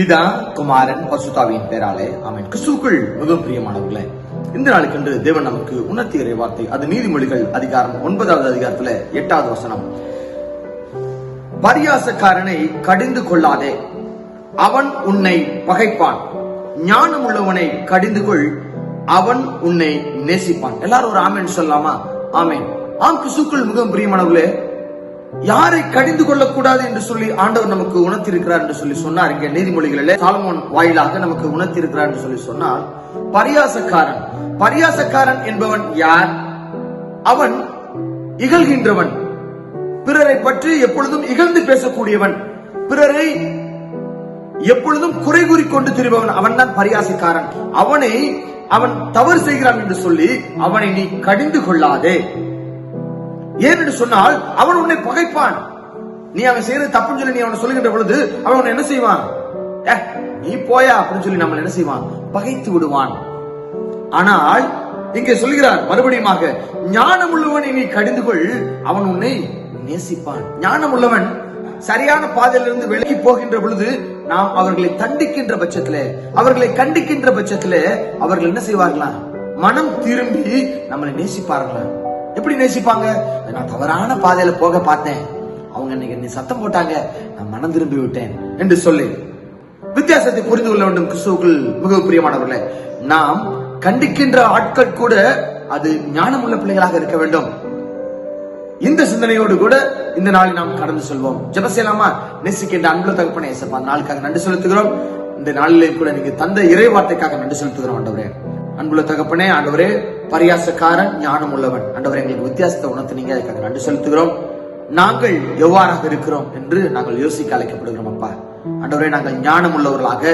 பிதா குமாரன் பசுதாவின் பேராலே. ஆமென். கிறிஸ்துவுக்குள் மிகவும் பிரியமானவர்களே இந்த நாளுக்கென்று தேவன் நமக்கு உணர்த்திய இறை வார்த்தை அது நீதிமொழிகள் அதிகாரம் ஒன்பதாவது அதிகாரத்துல எட்டாவது வசனம். பரியாசக்காரனை கடிந்து கொள்ளாதே. அவன் உன்னை பகைப்பான். ஞானம் உள்ளவனை கடிந்து கொள். அவன் உன்னை நேசிப்பான். எல்லாரும் ஒரு ஆமேன் சொல்லலாமா? ஆமேன். ஆம் கிறிஸ்துக்குள் மிகவும் பிரியமானவர்களே யாரை கடிந்து கொள்ளக்கூடாது என்று சொல்லி ஆண்டவர் நமக்கு உணர்த்திருக்கிறார் என்று சொல்லி சொன்னார். இங்கே நீதிமொழிகளிலே சாலமோன் வாயிலாக நமக்கு உணர்த்திருக்கிறார் என்று சொல்லி சொன்னால் பரியாசக்காரன் பரியாசக்காரன் என்பவன் யார்? அவன் இகழ்கின்றவன். பிறரை பற்றி எப்பொழுதும் இகழ்ந்து பேசக்கூடியவன். பிறரை எப்பொழுதும் குறை கூறி கொண்டு திரிபவன் அவன் தான் பரியாசக்காரன். அவனை அவன் தவறு செய்கிறான் என்று சொல்லி அவனை நீ கடிந்து கொள்ளாதே. ஏன் என்று சொன்னால் அவன் உன்னை பகைப்பான். நீ அவன் செய்யறது தப்புன்னு சொல்லி நீ அவனை சொல்லுகின்ற பொழுது அவன் உன்னை என்ன செய்வான்? "ஏ, நீ போயா அப்படின்னு சொல்லி நம்ம என்ன செய்வான்? பகைத்து விடுவான். ஆனால் இங்கே சொல்கிறார் மறுபடியுமாக ஞானம் உள்ளவனை நீ கடிந்து கொள் அவன் உன்னை நேசிப்பான். ஞானம் உள்ளவன் சரியான பாதையிலிருந்து விலகி போகின்ற பொழுது நாம் அவர்களை தண்டிக்கின்ற பட்சத்திலே அவர்களை கண்டிக்கின்ற பட்சத்திலே அவர்கள் என்ன செய்வார்களா? மனம் திரும்பி நம்மளை நேசிப்பார்களாம் எப்படி நேசிப்பாங்க? நான் தவறான பாதையில போக பார்த்தேன். அவங்க இன்னைக்கு என்னை சத்தம் போட்டாங்க. நான் மனம் திரும்பி விட்டேன் என்று சொல்லி வித்தியாசத்தை புரிந்து கொள்ள வேண்டும் கிறிஸ்துவுக்குள் மிக பிரியமானவர்களே. நாம் கண்டிக்கின்ற ஆட்கள் கூட அது ஞானமுள்ள பிள்ளைகளாக இருக்க வேண்டும். இந்த சிந்தனையோடு கூட இந்த நாளை நாம் கடந்து செல்வோம். ஜெப செய்யலாமா நேசிக்கின்ற அன்பு தகப்பனே நாளுக்காக நன்றி செலுத்துகிறோம். இந்த நாளிலே கூட நீங்க தந்த இறை வார்த்தைக்காக நன்றி செலுத்துகிறோம் ஆண்டவரே. அன்புள்ள தகப்பனே ஆண்டவரே பரியாசக்காரன் ஞானம் உள்ளவன் ஆண்டவரே எங்களுக்கு வித்தியாசத்தை உணர்த்தினீங்க அதுக்காக நன்றி செலுத்துகிறோம். நாங்கள் எவ்வாறாக இருக்கிறோம் என்று நாங்கள் யோசிக்க அழைக்கப்படுகிறோம் அப்பா. ஆண்டவரே நாங்கள் ஞானம் உள்ளவர்களாக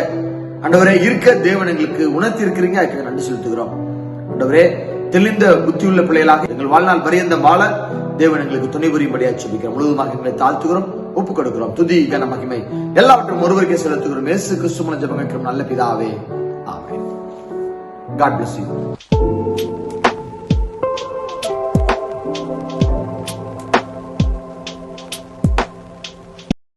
ஆண்டவரே இருக்க தேவன் எங்களுக்கு உணர்த்தி இருக்கிறீங்க அதுக்காக நன்றி செலுத்துகிறோம். ஆண்டவரே தெளிந்த புத்தியுள்ள பிள்ளைகளாக எங்கள் வாழ்நாள் பரியந்த வாழ தேவன் எங்களுக்கு துணை புரியும்படியா சொல்லிக்கிறோம் முழுவதுமாக எங்களை தாழ்த்துகிறோம் ஒப்பு கொடுக்கிறோம் துதி கன மகிமை. எல்லாவற்றும் ஒருவருக்கே செலுத்துகிறோம். இயேசு கிறிஸ்து ஜெபம் நல்ல பிதாவே. ஆமென் காட் bless you